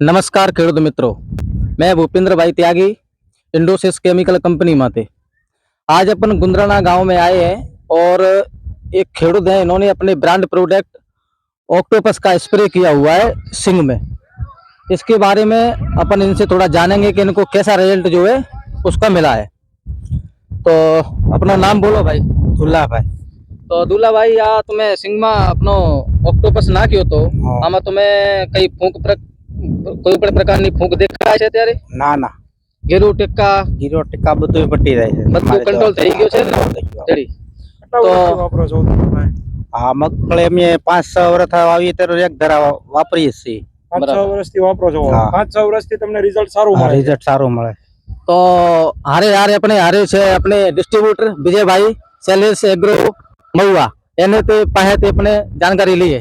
नमस्कार खेडूत मित्रों मैं भूपेंद्र भाई त्यागी इंडोसिस केमिकल कंपनी माते आज अपन गुंदराना गांव में आए हैं और एक खेडूत है इन्होंने अपने ब्रांड प्रोडक्ट ऑक्टोपस का स्प्रे किया हुआ है सिंग में इसके बारे में अपन इनसे थोड़ा जानेंगे कि इनको कैसा रिजल्ट जो है उसका मिला है तो अपना नाम बोलो भाई દુલ્લાભાઈ તો દુલાભાઈ આ તમે સિંગમાં આપનો ઓક્ટોપસ નાખ્યો તો હા. આમાં તમે કઈ ફૂંક પ્ર- કોઈ પણ પ્રકારની ફૂંક દેખાય છે ત્યારે? ના ના. ઘેરું ટેકા ગીરો ટેકા બધું પટી જાય છે. બધું કંટ્રોલ થઈ ગયો છે ને? તો હા મગફળી અમે પાંચ છ વર્ષ આવી ત્યારે એક ધરા વાપરીએ છીએ. પાંચ છ બરાબર. વર્ષથી વાપરો છો? પાંચ છ વર્ષથી તમને રિઝલ્ટ સારું મળે રિઝલ્ટ સારું મળે. તો હારે હારે આપણે હારે છે આપણે distributor Vijaybhai Sales Agro Mahuva. એને તે પાસેથી આપણે જાણકારી લઈએ.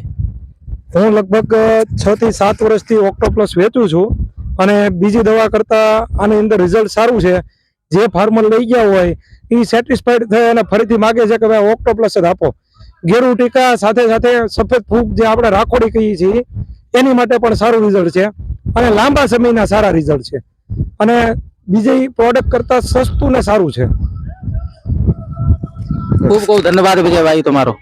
હું લગભગ છ થી સાત વર્ષથી ઓક્ટોપ્લસ વેચું છું અને બીજી દવા કરતા આની અંદર રિઝલ્ટ સારું છે. જે ફાર્મર લઈ ગયા હોય, એ સેટિસ્ફાઈડ થઈ અને ફરીથી માગે છે કે ભાઈ ઓક્ટોપ્લસ જ આપો. ગેરુ ટીકા સાથે સાથે સફેદ ફૂગ જે આપણે રાખોડી કહીએ છીએ, એની માટે પણ સારું રિઝલ્ટ છે અને લાંબા સમયના સારા રિઝલ્ટ છે. અને બીજી પ્રોડક્ટ કરતા સસ્તું ને સારું છે. ખૂબ ખૂબ ધન્યવાદ વિજયભાઈ તમારો.